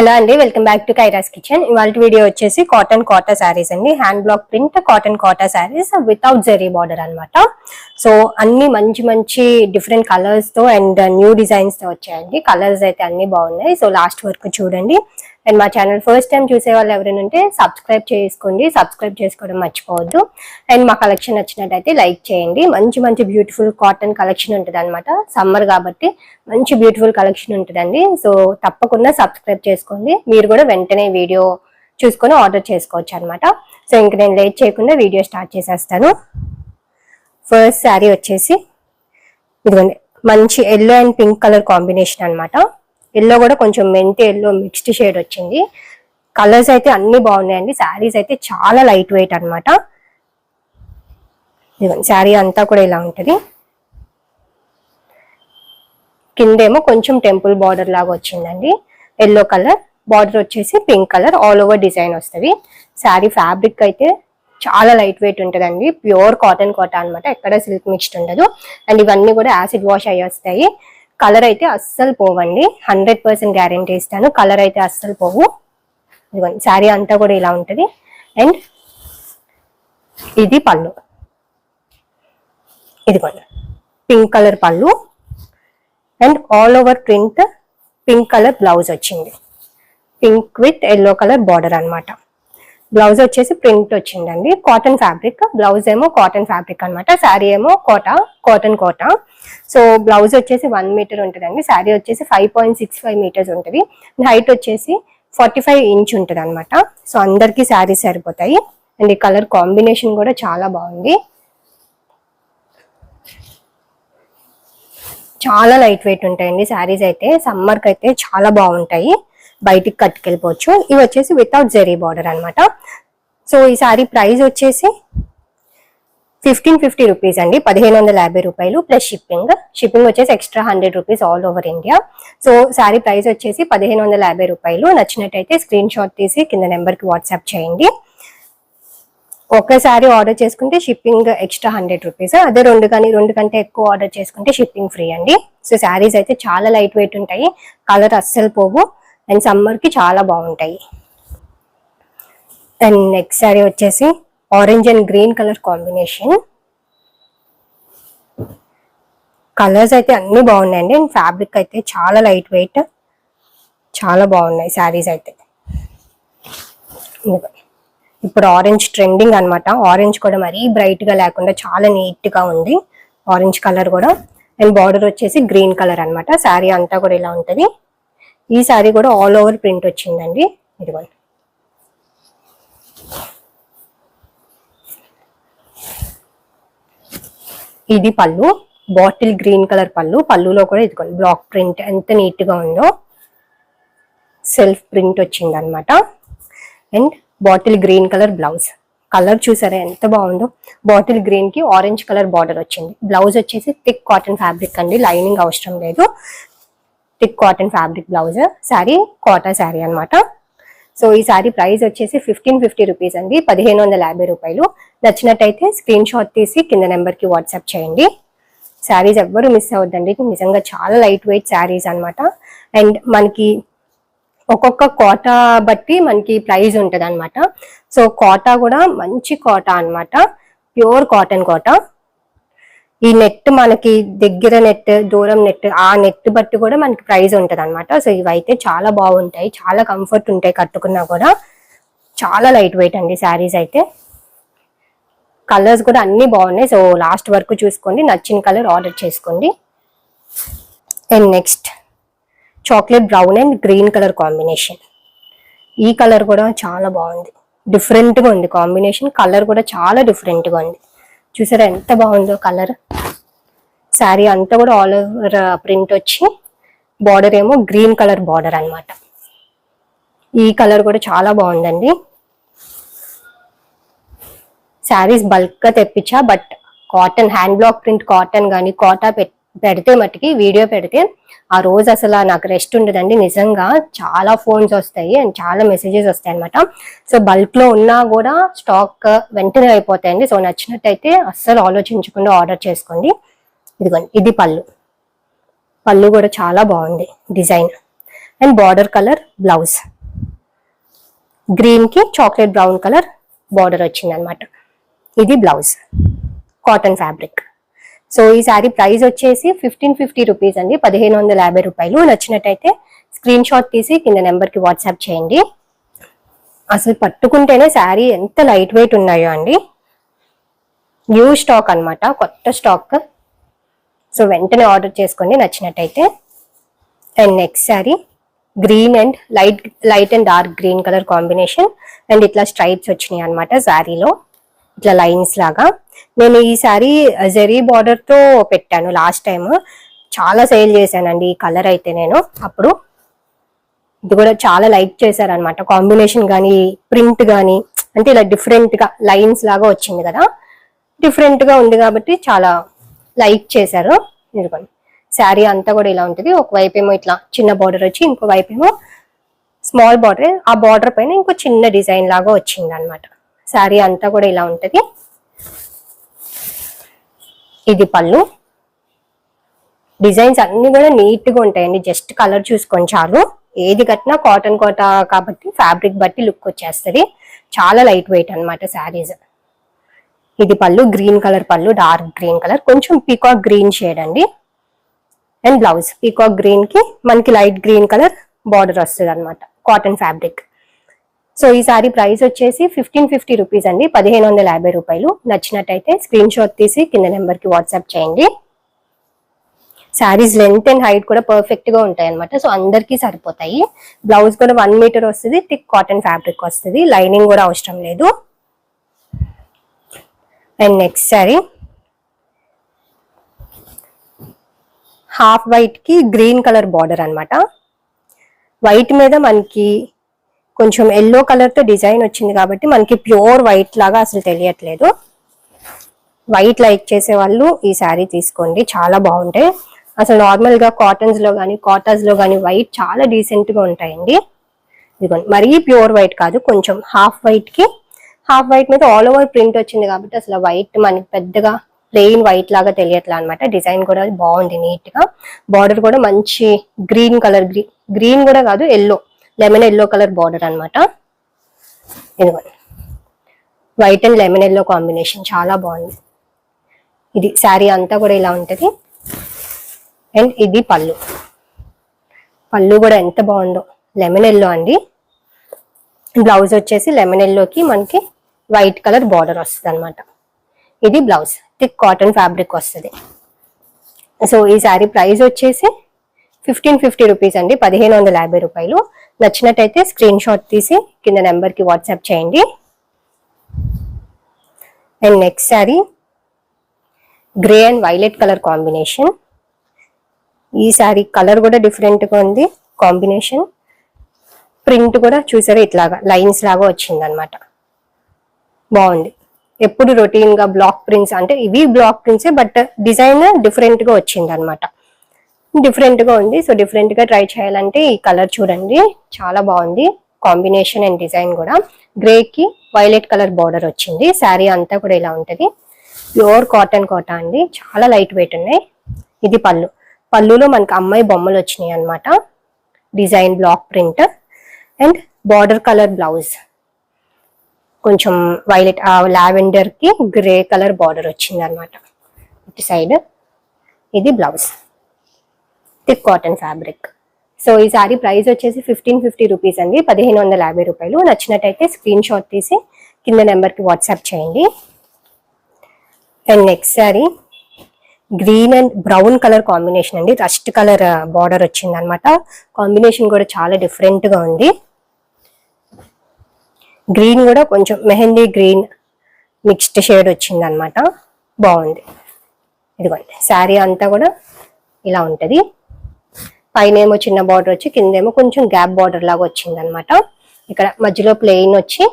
Hello అండి welcome back to Kaira's kitchen. ఇవాళ video వచ్చేసి కాటన్ కోటా శారీస్ అండి. Hand block print cotton Kota saris without zari border అన్నమాట. So అన్ని మంచి మంచి డిఫరెంట్ కలర్స్తో అండ్ న్యూ డిజైన్స్తో వచ్చాయండి. కలర్స్ అయితే అన్ని బాగున్నాయి. సో లాస్ట్ వరకు చూడండి. అండ్ మా ఛానల్ ఫస్ట్ టైం చూసే వాళ్ళు ఎవరైనా ఉంటే సబ్స్క్రైబ్ చేసుకోండి. సబ్స్క్రైబ్ చేసుకోవడం మర్చిపోవద్దు. అండ్ మా కలెక్షన్ నచ్చినట్టయితే లైక్ చేయండి. మంచి మంచి బ్యూటిఫుల్ కాటన్ కలెక్షన్ ఉంటుంది అనమాట సమ్మర్ కాబట్టి మంచి బ్యూటిఫుల్ కలెక్షన్ ఉంటుందండి. సో తప్పకుండా సబ్స్క్రైబ్ చేసుకోండి. మీరు కూడా వెంటనే వీడియో చూసుకొని ఆర్డర్ చేసుకోవచ్చు అనమాట సో ఇంక నేను లేట్ చేయకుండా వీడియో స్టార్ట్ చేసేస్తాను. ఫస్ట్ శారీ వచ్చేసి ఇదిగోండి. మంచి yellow and pink colour combination అనమాట ఎల్లో కూడా కొంచెం మెంతి ఎల్లో మిక్స్డ్ షేడ్ వచ్చింది. కలర్స్ అయితే అన్ని బాగున్నాయండి. శారీస్ అయితే చాలా లైట్ వెయిట్ అనమాట శారీ అంతా కూడా ఇలా ఉంటుంది. కిందేమో కొంచెం టెంపుల్ బార్డర్ లాగా వచ్చిందండి. ఎల్లో కలర్ బార్డర్ వచ్చేసి pink colour all over design వస్తుంది. శారీ ఫ్యాబ్రిక్ అయితే చాలా లైట్ వెయిట్ ఉంటుందండి. ప్యూర్ కాటన్ కోట అనమాట ఎక్కడ సిల్క్ మిక్స్డ్ ఉండదు. అండ్ ఇవన్నీ కూడా యాసిడ్ వాష్ అయ్యి వస్తాయి. కలర్ అయితే అస్సలు పోవండి. హండ్రెడ్ పర్సెంట్ గ్యారంటీ ఇస్తాను. కలర్ అయితే అస్సలు పోవు. ఇదిగోండి శారీ అంతా కూడా ఇలా ఉంటుంది. అండ్ ఇది పళ్ళు. ఇదిగోండి pink colour pallu. And all over print pink colour blouse వచ్చింది. Pink with yellow colour border అనమాట బ్లౌజ్ వచ్చేసి ప్రింట్ వచ్చిందండి. Cotton fabric. బ్లౌజ్ ఏమో కాటన్ ఫ్యాబ్రిక్ అన్నమాట. శారీ ఏమో Kota cotton Kota. So blouse వచ్చేసి వన్ మీటర్ ఉంటుందండి. శారీ వచ్చేసి five point six five metres ఉంటుంది. హైట్ వచ్చేసి ఫార్టీ ఫైవ్ ఇంచ్ ఉంటుంది అనమాట సో అందరికీ శారీస్ సరిపోతాయి. అండ్ ఈ కలర్ కాంబినేషన్ కూడా చాలా బాగుంది. చాలా లైట్ వెయిట్ ఉంటాయండి శారీస్ అయితే. సమ్మర్కి అయితే చాలా బాగుంటాయి. బయటికి కట్టుకెళ్ళిపోవచ్చు. ఇవి వచ్చేసి వితౌట్ జెరీ బార్డర్ అనమాట సో ఈ సారీ ప్రైస్ వచ్చేసి ఫిఫ్టీన్ ఫిఫ్టీ రూపీస్ అండి. పదిహేను వందల యాభై రూపాయలు ప్లస్ షిప్పింగ్ షిప్పింగ్ వచ్చేసి extra hundred rupees all over India so sari price వచ్చేసి పదిహేను వందల యాభై రూపాయలు. నచ్చినట్టయితే స్క్రీన్ షాట్ తీసి కింద నెంబర్కి వాట్సాప్ చేయండి. ఒకసారి ఆర్డర్ చేసుకుంటే షిప్పింగ్ ఎక్స్ట్రా హండ్రెడ్ రూపీస్ అదే రెండు కానీ రెండు కంటే ఎక్కువ ఆర్డర్ చేసుకుంటే షిప్పింగ్ ఫ్రీ అండి. సో శారీస్ అయితే చాలా లైట్ వెయిట్ ఉంటాయి. కలర్ అస్సలు పోవు. అండ్ సమ్మర్కి చాలా బాగుంటాయి. అండ్ నెక్స్ట్ శారీ వచ్చేసి orange and green colour combination. Colours అయితే అన్ని బాగున్నాయండి. అండ్ ఫ్యాబ్రిక్ అయితే చాలా లైట్ వెయిట్ చాలా బాగున్నాయి శారీస్ అయితే. ఇప్పుడు ఆరెంజ్ ట్రెండింగ్ అన్నమాట. ఆరెంజ్ కూడా మరీ బ్రైట్గా లేకుండా చాలా నీట్గా ఉంది. ఆరెంజ్ కలర్ కూడా. అండ్ బార్డర్ వచ్చేసి గ్రీన్ కలర్ అన్నమాట. శారీ అంతా కూడా ఇలా ఉంటుంది. ఈ శారీ కూడా ఆల్ ఓవర్ ప్రింట్ వచ్చిందండి. ఇదిగోండి. ఇది పళ్ళు బాటిల్ గ్రీన్ కలర్ పళ్ళు. పళ్ళులో కూడా ఇదిగోండి బ్లాక్ ప్రింట్ ఎంత నీట్గా ఉందో సెల్ఫ్ ప్రింట్ వచ్చింది అనమాట and bottle green colour blouse. Colour చూసారా ఎంత బాగుందో? బాటిల్ గ్రీన్కి ఆరెంజ్ కలర్ బార్డర్ వచ్చింది. బ్లౌజ్ వచ్చేసి థిక్ కాటన్ ఫ్యాబ్రిక్ అండి. లైనింగ్ అవసరం లేదు. Thick cotton fabric blouse sari Kota sari అనమాట సో ఈ శారీ ప్రైస్ వచ్చేసి ఫిఫ్టీన్ ఫిఫ్టీ రూపీస్ అండి పదిహేను వందల యాభై రూపాయలు. నచ్చినట్టయితే స్క్రీన్ షాట్ తీసి కింద నెంబర్కి వాట్సాప్ చేయండి. శారీస్ ఎవ్వరు మిస్ అవ్వద్దండి నిజంగా చాలా లైట్ వెయిట్ శారీస్ అన్నమాట. అండ్ మనకి ఒక్కొక్క కోట బట్టి మనకి ప్రైస్ ఉంటుంది అనమాట సో కోటా కూడా మంచి కోట అనమాట ప్యూర్ కాటన్ కోట. ఈ నెట్ మనకి దగ్గర నెట్ దూరం నెట్ ఆ నెట్ బట్టి కూడా మనకి ప్రైస్ ఉంటది అనమాట సో ఇవైతే చాలా బాగుంటాయి. చాలా కంఫర్ట్ ఉంటాయి కట్టుకున్నా కూడా. చాలా లైట్ వెయిట్ అండి శారీస్ అయితే. కలర్స్ కూడా అన్ని బాగున్నాయి. సో లాస్ట్ వరకు చూసుకోండి. నచ్చిన కలర్ ఆర్డర్ చేసుకోండి. And next chocolate brown and green colour combination. ఈ కలర్ కూడా చాలా బాగుంది. డిఫరెంట్గా ఉంది కాంబినేషన్. కలర్ కూడా చాలా డిఫరెంట్గా ఉంది. చూసారా ఎంత బాగుందో కలర్? శారీ అంతా కూడా ఆల్ ఓవర్ ప్రింట్ వచ్చి బార్డర్ ఏమో గ్రీన్ కలర్ బార్డర్ అన్నమాట. ఈ కలర్ కూడా చాలా బాగుందండి. శారీస్ బల్క్గా తెప్పించా but cotton hand block print cotton కానీ కోటా పెట్ పెడితే మట్టుకి వీడియో పెడితే ఆ రోజు అసలు నాకు రెస్ట్ ఉండదండి. నిజంగా చాలా ఫోన్స్ వస్తాయి అండ్ చాలా మెసేజెస్ వస్తాయి అనమాట సో బల్క్లో ఉన్నా కూడా స్టాక్ వెంటనే అయిపోతాయండి. సో నచ్చినట్టయితే అస్సలు ఆలోచించకుండా ఆర్డర్ చేసుకోండి. ఇదిగోండి ఇది పళ్ళు. పళ్ళు కూడా చాలా బాగుంది design and border colour blouse గ్రీన్కి చాక్లెట్ బ్రౌన్ కలర్ బార్డర్ వచ్చింది అనమాట ఇది బ్లౌజ్ కాటన్ ఫ్యాబ్రిక్ సో ఈ శారీ ప్రైస్ వచ్చేసి ఫిఫ్టీన్ ఫిఫ్టీ రూపీస్ అండి. పదిహేను వందల యాభై రూపాయలు. నచ్చినట్టయితే స్క్రీన్ షాట్ తీసి కింద నెంబర్కి వాట్సాప్ చేయండి. అసలు పట్టుకుంటేనే శారీ ఎంత లైట్ వెయిట్ ఉన్నాయో అండి. న్యూ స్టాక్ అన్నమాట కొత్త స్టాక్. సో వెంటనే ఆర్డర్ చేసుకోండి నచ్చినట్టయితే. And next sari green and light light and dark green colour combination. And ఇట్లా స్ట్రైప్స్ వచ్చినాయి అనమాట శారీలో. ఇట్లా లైన్స్ లాగా. నేను ఈ సారీ జెరీ బార్డర్తో పెట్టాను లాస్ట్ టైం చాలా సేల్ చేశానండి ఈ కలర్ అయితే నేను. అప్పుడు ఇది కూడా చాలా లైక్ చేశారనమాట కాంబినేషన్ కానీ ప్రింట్ కానీ అంటే ఇలా డిఫరెంట్గా లైన్స్ లాగా వచ్చింది కదా. డిఫరెంట్గా ఉంది కాబట్టి చాలా లైక్ చేశారు. ఇదిగోండి. శారీ అంతా కూడా ఇలా ఉంటుంది. ఒకవైపు ఏమో ఇట్లా చిన్న బార్డర్ వచ్చి ఇంకో వైపు ఏమో స్మాల్ బార్డర్. ఆ బార్డర్ పైన ఇంకో చిన్న డిజైన్ లాగా వచ్చింది అనమాట శారీ అంతా కూడా ఇలా ఉంటుంది. ఇది పళ్ళు. డిజైన్స్ అన్ని కూడా నీట్గా ఉంటాయండి. జస్ట్ కలర్ చూసుకొని చాలు. ఏది కట్టినా కాటన్ కోట కాబట్టి ఫ్యాబ్రిక్ బట్టి లుక్ వచ్చేస్తుంది. చాలా లైట్ వెయిట్ అనమాట శారీస్. ఇది పళ్ళు గ్రీన్ కలర్ పళ్ళు డార్క్ గ్రీన్ కలర్. కొంచెం పీకాక్ గ్రీన్ షేడ్ అండి. And blouse. పీకాక్ గ్రీన్కి మనకి లైట్ గ్రీన్ కలర్ బార్డర్ వస్తుంది అనమాట కాటన్ ఫ్యాబ్రిక్. సో ఈ సారీ ప్రైస్ వచ్చేసి ఫిఫ్టీన్ ఫిఫ్టీ రూపీస్ అండి. పదిహేను వందల యాభై రూపాయలు. నచ్చినట్టయితే స్క్రీన్ షాట్ తీసి కింద నెంబర్కి వాట్సాప్ చేయండి. శారీస్ లెంత్ అండ్ హైట్ కూడా పర్ఫెక్ట్గా ఉంటాయి అనమాట సో అందరికీ సరిపోతాయి. బ్లౌజ్ కూడా వన్ మీటర్ వస్తుంది. థిక్ కాటన్ ఫ్యాబ్రిక్ వస్తుంది. లైనింగ్ కూడా అవసరం లేదు. అండ్ నెక్స్ట్ శారీ హాఫ్ వైట్కి గ్రీన్ కలర్ బార్డర్ అనమాట వైట్ మీద మనకి కొంచెం ఎల్లో కలర్తో డిజైన్ వచ్చింది కాబట్టి మనకి ప్యూర్ వైట్ లాగా అసలు తెలియట్లేదు. వైట్ లైక్ చేసే వాళ్ళు ఈ శారీ తీసుకోండి. చాలా బాగుంటాయి. అసలు నార్మల్గా కాటన్స్లో కానీ కాటన్స్లో కానీ వైట్ చాలా డీసెంట్గా ఉంటాయండి. ఇదిగోండి. మరీ ప్యూర్ వైట్ కాదు కొంచెం హాఫ్ వైట్కి హాఫ్ వైట్ మీద ఆల్ ఓవర్ ప్రింట్ వచ్చింది కాబట్టి అసలు వైట్ మనకి పెద్దగా ప్లెయిన్ వైట్ లాగా తెలియట్లా అనమాట డిజైన్ కూడా బాగుంది నీట్గా. బార్డర్ కూడా మంచి గ్రీన్ కలర్ గ్రీన్ గ్రీన్ కూడా కాదు yellow lemon yellow colour border అనమాట ఇదిగోండి white and lemon yellow combination చాలా బాగుంది. ఇది శారీ అంతా కూడా ఇలా ఉంటుంది. అండ్ ఇది పళ్ళు. పళ్ళు కూడా ఎంత బాగుందో. లెమన్ ఎల్లో అండి. బ్లౌజ్ వచ్చేసి లెమన్ ఎల్లోకి మనకి వైట్ కలర్ బార్డర్ వస్తుంది అనమాట ఇది బ్లౌజ్ థిక్ కాటన్ ఫ్యాబ్రిక్ వస్తుంది. సో ఈ శారీ ప్రైస్ వచ్చేసి ఫిఫ్టీన్ ఫిఫ్టీ రూపీస్ అండి. పదిహేను వందల యాభై రూపాయలు. నచ్చినట్టయితే స్క్రీన్ షాట్ తీసి కింద నెంబర్కి వాట్సాప్ చేయండి. And next sari grey and violet colour combination ఈ శారీ కలర్ కూడా డిఫరెంట్గా ఉంది కాంబినేషన్ ప్రింట్ కూడా చూసారా ఇట్లాగా లైన్స్ లాగా వచ్చింది అనమాట బాగుంది. ఎప్పుడు రొటీన్గా బ్లాక్ ప్రింట్స్ అంటే ఇవి బ్లాక్ ప్రింట్సే బట్ డిజైన్ డిఫరెంట్గా వచ్చింది అనమాట డిఫరెంట్గా ఉంది. సో డిఫరెంట్గా ట్రై చేయాలంటే ఈ కలర్ చూడండి. చాలా బాగుంది. కాంబినేషన్ అండ్ డిజైన్ కూడా. గ్రేకి వైలెట్ కలర్ బార్డర్ వచ్చింది. శారీ అంతా కూడా ఇలా ఉంటుంది. ప్యూర్ కాటన్ కోట అండి. చాలా లైట్ వెయిట్ ఉన్నాయి. ఇది పళ్ళు. పళ్ళులో మనకి అమ్మాయి బొమ్మలు వచ్చినాయి అనమాట design block print and border colour blouse. కొంచెం వైలెట్ లావెండర్కి గ్రే కలర్ బార్డర్ వచ్చింది అనమాట ఇటు సైడ్ ఇది blouse. Thick cotton fabric so ఈ సారీ ప్రైస్ వచ్చేసి ఫిఫ్టీన్ ఫిఫ్టీ రూపీస్ అండి. పదిహేను వందల యాభై రూపాయలు. నచ్చినట్టయితే స్క్రీన్ షాట్ తీసి కింద నెంబర్కి వాట్సాప్ చేయండి. And next sari green and brown colour combination అండి. రస్ట్ కలర్ బార్డర్ వచ్చింది అనమాట కాంబినేషన్ కూడా చాలా డిఫరెంట్గా ఉంది. గ్రీన్ కూడా కొంచెం మెహందీ గ్రీన్ మిక్స్డ్ షేడ్ వచ్చింది అనమాట బాగుంది. ఇదిగోండి. శారీ అంతా కూడా ఇలా ఉంటుంది. పైన ఏమో చిన్న బార్డర్ వచ్చి కిందేమో కొంచెం గ్యాప్ బార్డర్ లాగా వచ్చింది అనమాట ఇక్కడ మధ్యలో ప్లెయిన్ వచ్చి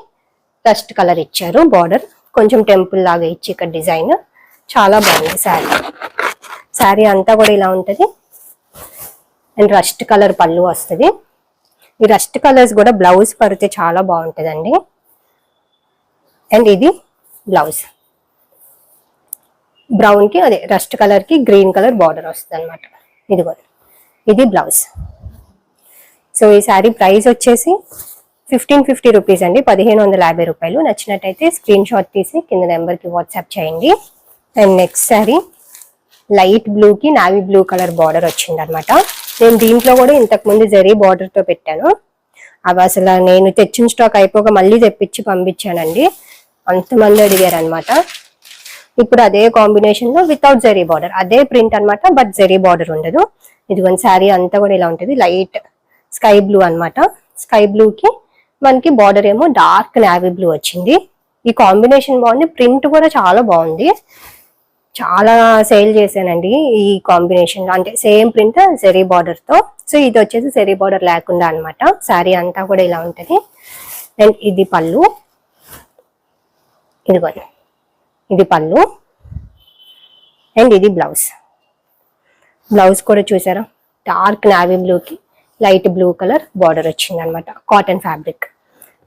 డస్ట్ కలర్ ఇచ్చారు బార్డర్ కొంచెం టెంపుల్ లాగా ఇచ్చి ఇక్కడ డిజైన్ చాలా బాగుంది శారీ శారీ అంతా కూడా ఇలా ఉంటుంది. అండ్ రస్ట్ కలర్ పళ్ళు వస్తుంది. ఈ రస్ట్ కలర్స్ కూడా బ్లౌజ్ పడితే చాలా బాగుంటుందండి. అండ్ ఇది బ్లౌజ్ బ్రౌన్కి అదే రస్ట్ కలర్కి గ్రీన్ కలర్ బార్డర్ వస్తుంది అనమాట కూడా ఇది బ్లౌజ్. సో ఈ శారీ ప్రైస్ వచ్చేసి ఫిఫ్టీన్ ఫిఫ్టీ రూపీస్ అండి. పదిహేను వందల యాభై రూపాయలు. నచ్చినట్టయితే స్క్రీన్ షాట్ తీసి కింద నెంబర్కి వాట్సాప్ చేయండి. అండ్ నెక్స్ట్ శారీ లైట్ బ్లూకి నావీ బ్లూ కలర్ బార్డర్ వచ్చింది అనమాట నేను దీంట్లో కూడా ఇంతకు ముందు జరీ బార్డర్తో పెట్టాను. అవి అసలు నేను తెచ్చిన స్టాక్ అయిపోక మళ్ళీ తెప్పించి పంపించానండి. అంతమంది అడిగారు అనమాట ఇప్పుడు అదే కాంబినేషన్లో వితౌట్ జరీ బార్డర్. అదే ప్రింట్ అనమాట బట్ జరీ బార్డర్ ఉండదు. ఇదిగోండి శారీ అంతా కూడా ఇలా ఉంటుంది. లైట్ స్కై బ్లూ అన్నమాట. స్కై బ్లూకి మనకి బార్డర్ ఏమో డార్క్ నావీ బ్లూ వచ్చింది. ఈ కాంబినేషన్ బాగుంది. ప్రింట్ కూడా చాలా బాగుంది. చాలా సేల్ చేశానండి ఈ కాంబినేషన్ అంటే సేమ్ ప్రింట్ సెరీ బార్డర్తో. సో ఇది వచ్చేసి సెరీ బార్డర్ లేకుండా అన్నమాట. శారీ అంతా కూడా ఇలా ఉంటుంది. అండ్ ఇది పళ్ళు. ఇదిగోండి. ఇది పళ్ళు. అండ్ ఇది బ్లౌజ్. బ్లౌజ్ కూడా చూసారా? డార్క్ నావీ బ్లూకి లైట్ బ్లూ కలర్ బార్డర్ వచ్చింది అనమాట కాటన్ ఫ్యాబ్రిక్.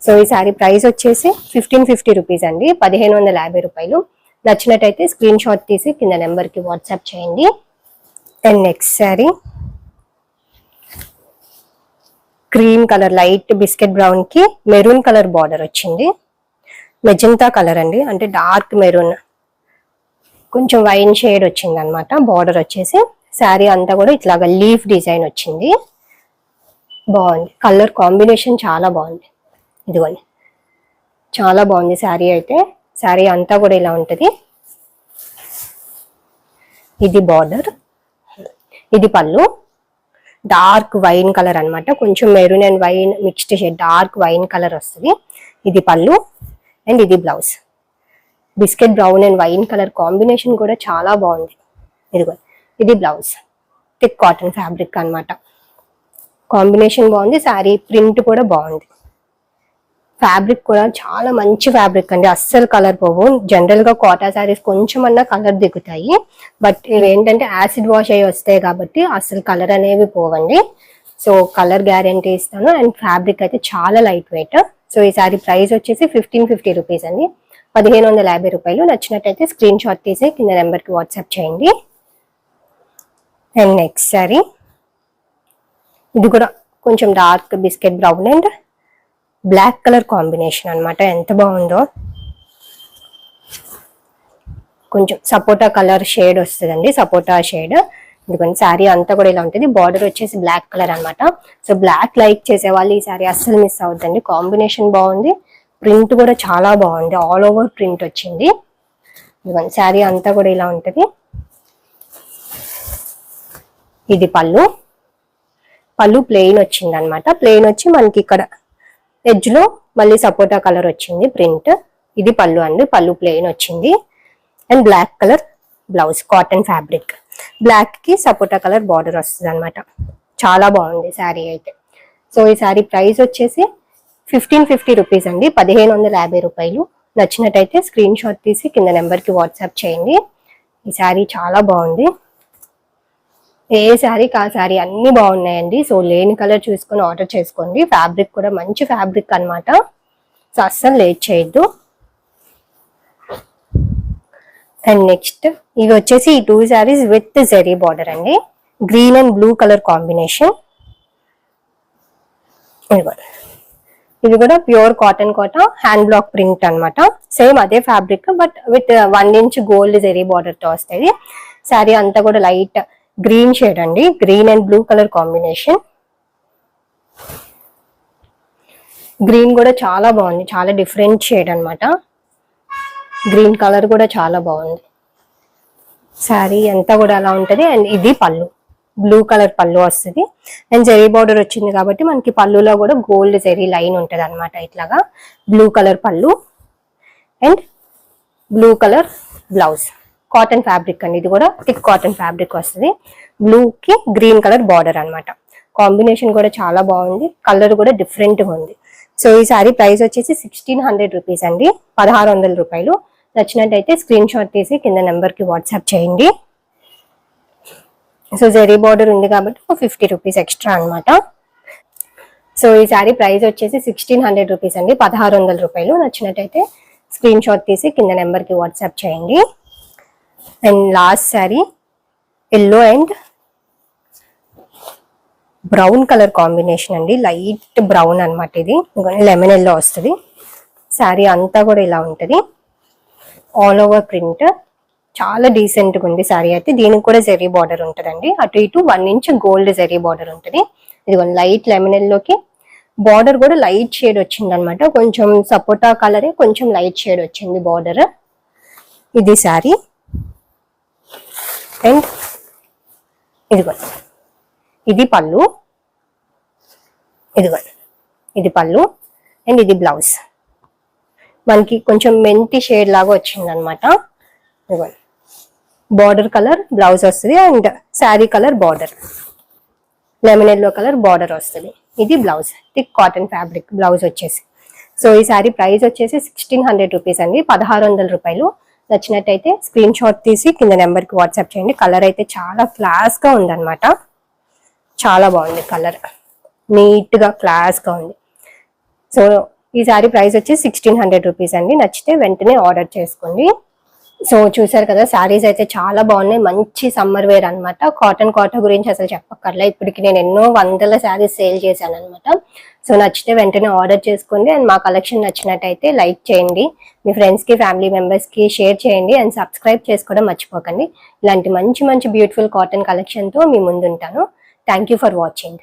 సో ఈ శారీ ప్రైస్ వచ్చేసి ఫిఫ్టీన్ ఫిఫ్టీ రూపీస్ అండి పదిహేను వందల యాభై రూపాయలు. నచ్చినట్టయితే స్క్రీన్ షాట్ తీసి కింద నెంబర్కి వాట్సాప్ చేయండి. And next sari cream colour light biscuit బ్రౌన్కి maroon colour border వచ్చింది. మెజంతా కలర్ అండి అంటే డార్క్ మెరూన్. కొంచెం వైన్ షేడ్ వచ్చింది అనమాట బార్డర్ వచ్చేసి శారీ అంతా కూడా ఇట్లాగా లీఫ్ డిజైన్ వచ్చింది. బాగుంది. కలర్ కాంబినేషన్ చాలా బాగుంది. ఇదిగోండి. చాలా బాగుంది శారీ అయితే. శారీ అంతా కూడా ఇలా ఉంటుంది. ఇది బార్డర్. ఇది పళ్ళు. డార్క్ వైన్ కలర్ అన్నమాట. కొంచెం maroon and wine mixed shade dark wine colour వస్తుంది. ఇది పళ్ళు. అండ్ ఇది blouse. Biscuit brown and wine colour combination కూడా చాలా బాగుంది. ఇదిగో ఇది బ్లౌజ్. థిక్ కాటన్ ఫ్యాబ్రిక్ అన్నమాట. కాంబినేషన్ బాగుంది శారీ ప్రింట్ కూడా బాగుంది. ఫ్యాబ్రిక్ కూడా చాలా మంచి ఫ్యాబ్రిక్ అండి. అస్సలు కలర్ పోవు. జనరల్గా కోటా శారీస్ కొంచెం అన్నా కలర్ దిగుతాయి. బట్ ఇవి ఏంటంటే యాసిడ్ వాష్ అయ్యి వస్తాయి కాబట్టి అస్సలు కలర్ అనేవి పోవండి. సో కలర్ గ్యారంటీ ఇస్తాను. అండ్ ఫ్యాబ్రిక్ అయితే చాలా లైట్ వెయిట్ సో ఈ సారీ ప్రైస్ వచ్చేసి ఫిఫ్టీన్ ఫిఫ్టీ రూపీస్ అండి. పదిహేను వందల యాభై రూపాయలు. నచ్చినట్టయితే స్క్రీన్ షాట్ తీసి కింద నెంబర్కి వాట్సాప్ చేయండి. అండ్ నెక్స్ట్ సారీ ఇది కూడా కొంచెం dark biscuit brown and black colour combination అనమాట ఎంత బాగుందో. కొంచెం సపోటా కలర్ షేడ్ వస్తుందండి సపోటా షేడ్ ఎందుకంటే శారీ అంతా కూడా ఇలా ఉంటుంది. బార్డర్ వచ్చేసి బ్లాక్ కలర్ అన్నమాట. సో బ్లాక్ లైక్ చేసే వాళ్ళు ఈ శారీ అస్సలు మిస్ అవుతుందండి కాంబినేషన్ బాగుంది. ప్రింట్ కూడా చాలా బాగుంది. ఆల్ ఓవర్ ప్రింట్ వచ్చింది. ఎందుకంటే శారీ అంతా కూడా ఇలా ఉంటుంది. ఇది పళ్ళు. పళ్ళు ప్లెయిన్ వచ్చింది అనమాట ప్లెయిన్ వచ్చి మనకి ఇక్కడ ఎడ్జ్లో మళ్ళీ సపోటా కలర్ వచ్చింది ప్రింట్ ఇది పళ్ళు అండి పళ్ళు ప్లెయిన్ వచ్చింది. And black colour blouse cotton fabric బ్లాక్కి sapota colour border వస్తుంది అనమాట చాలా బాగుంది శారీ అయితే. సో ఈ శారీ ప్రైస్ వచ్చేసి ఫిఫ్టీన్ ఫిఫ్టీ రూపీస్ అండి. పదిహేను వందల యాభై రూపాయలు. నచ్చినట్టయితే స్క్రీన్ షాట్ తీసి కింద నెంబర్కి వాట్సాప్ చేయండి. ఈ శారీ చాలా బాగుంది. ఏ శారీ కా శారీ అన్ని బాగున్నాయండి. సో లేని కలర్ చూసుకొని ఆర్డర్ చేసుకోండి. ఫ్యాబ్రిక్ కూడా మంచి ఫ్యాబ్రిక్ అన్నమాట. సో అస్సలు లేట్ చేయొద్దు. అండ్ నెక్స్ట్ ఇవి వచ్చేసి ఈ two saris with zari border అండి. Green and blue colour combination. ఇది కూడా pure cotton Kota hand block print అనమాట సేమ్ అదే fabric but with one inch gold zari బార్డర్తో వస్తుంది శారీ అంతా కూడా లైట్ గ్రీన్ షేడ్ అండి. Green and blue colour combination green కూడా చాలా బాగుంది. చాలా డిఫరెంట్ షేడ్ అనమాట గ్రీన్ కలర్ కూడా చాలా బాగుంది. శారీ అంతా కూడా అలా ఉంటుంది. అండ్ ఇది పళ్ళు. బ్లూ కలర్ పళ్ళు వస్తుంది. అండ్ జెరీ బార్డర్ వచ్చింది కాబట్టి మనకి పళ్ళులో కూడా గోల్డ్ జెరీ లైన్ ఉంటుంది అనమాట ఇట్లాగా. Blue colour pallu. And blue colour blouse cotton fabric అండి ఇది కూడా థిక్ కాటన్ ఫ్యాబ్రిక్ వస్తుంది. బ్లూ కి గ్రీన్ కలర్ బార్డర్ అనమాట కాంబినేషన్ కూడా చాలా బాగుంది. కలర్ కూడా డిఫరెంట్గా ఉంది. సో ఈ సారీ ప్రైస్ వచ్చేసి సిక్స్టీన్ హండ్రెడ్ రూపీస్ అండి. పదహారు వందల రూపాయలు. నచ్చినట్టయితే స్క్రీన్ షాట్ తీసి కింద నెంబర్కి వాట్సాప్ చేయండి. సో జెరీ బార్డర్ ఉంది కాబట్టి ఒక ఫిఫ్టీ రూపీస్ ఎక్స్ట్రా అనమాట సో ఈ శారీ ప్రైస్ వచ్చేసి సిక్స్టీన్ హండ్రెడ్ రూపీస్ అండి. పదహారు వందల రూపాయలు. నచ్చినట్టయితే స్క్రీన్ షాట్ తీసి కింద నెంబర్కి వాట్సాప్ చేయండి. And last sari yellow and brown colour combination అండి. లైట్ బ్రౌన్ అనమాట ఇది. లెమన్ ఎల్లో వస్తుంది. శారీ అంతా కూడా ఇలా ఉంటుంది. ఆల్ ఓవర్ ప్రింట్ చాలా డీసెంట్గా ఉంది శారీ అయితే. దీనికి కూడా జెరీ బార్డర్ ఉంటుందండి. అటు ఇటు one inch gold zari border ఉంటుంది. ఇది లైట్ లెమన్ ఎల్లోకి బార్డర్ కూడా లైట్ షేడ్ వచ్చింది అనమాట కొంచెం సపోటా కలరే కొంచెం లైట్ షేడ్ వచ్చింది బార్డర్ ఇది శారీ అండ్ ఇదిగో. ఇది పళ్ళు. ఇదిగో. ఇది పళ్ళు. అండ్ ఇది బ్లౌజ్. మనకి కొంచెం మెంతి షేడ్ లాగా వచ్చింది అనమాట ఇదిగోండి బార్డర్ కలర్ బ్లౌజ్ వస్తుంది and sari colour border. Lemon yellow colour border వస్తుంది. ఇది blouse. Thick cotton fabric blouse వచ్చేసి. సో ఈ శారీ ప్రైస్ వచ్చేసి సిక్స్టీన్ హండ్రెడ్ రూపీస్ అండి. పదహారు వందల రూపాయలు. నచ్చినట్టయితే స్క్రీన్ షాట్ తీసి కింద నెంబర్కి వాట్సాప్ చేయండి. కలర్ అయితే చాలా క్లాస్గా ఉందన్నమాట. చాలా బాగుంది కలర్ నీట్గా క్లాస్గా ఉంది. సో ఈ సారీ ప్రైస్ వచ్చి సిక్స్టీన్ హండ్రెడ్ రూపీస్ అండి. నచ్చితే వెంటనే ఆర్డర్ చేసుకోండి. సో చూసారు కదా శారీస్ అయితే చాలా బాగున్నాయి. మంచి సమ్మర్ వేర్ అన్నమాట. కాటన్ కాటన్ గురించి అసలు చెప్పక్కర్లే. ఇప్పటికి నేను ఎన్నో వందల శారీస్ సేల్ చేశాను అనమాట సో నచ్చితే వెంటనే ఆర్డర్ చేసుకోండి అండ్ మా కలెక్షన్ నచ్చినట్టయితే లైక్ చేయండి. మీ ఫ్రెండ్స్కి ఫ్యామిలీ మెంబర్స్కి షేర్ చేయండి అండ్ సబ్స్క్రైబ్ చేసుకోవడం మర్చిపోకండి. ఇలాంటి మంచి మంచి బ్యూటిఫుల్ కాటన్ కలెక్షన్తో మీ ముందుంటాను. Thank you for watching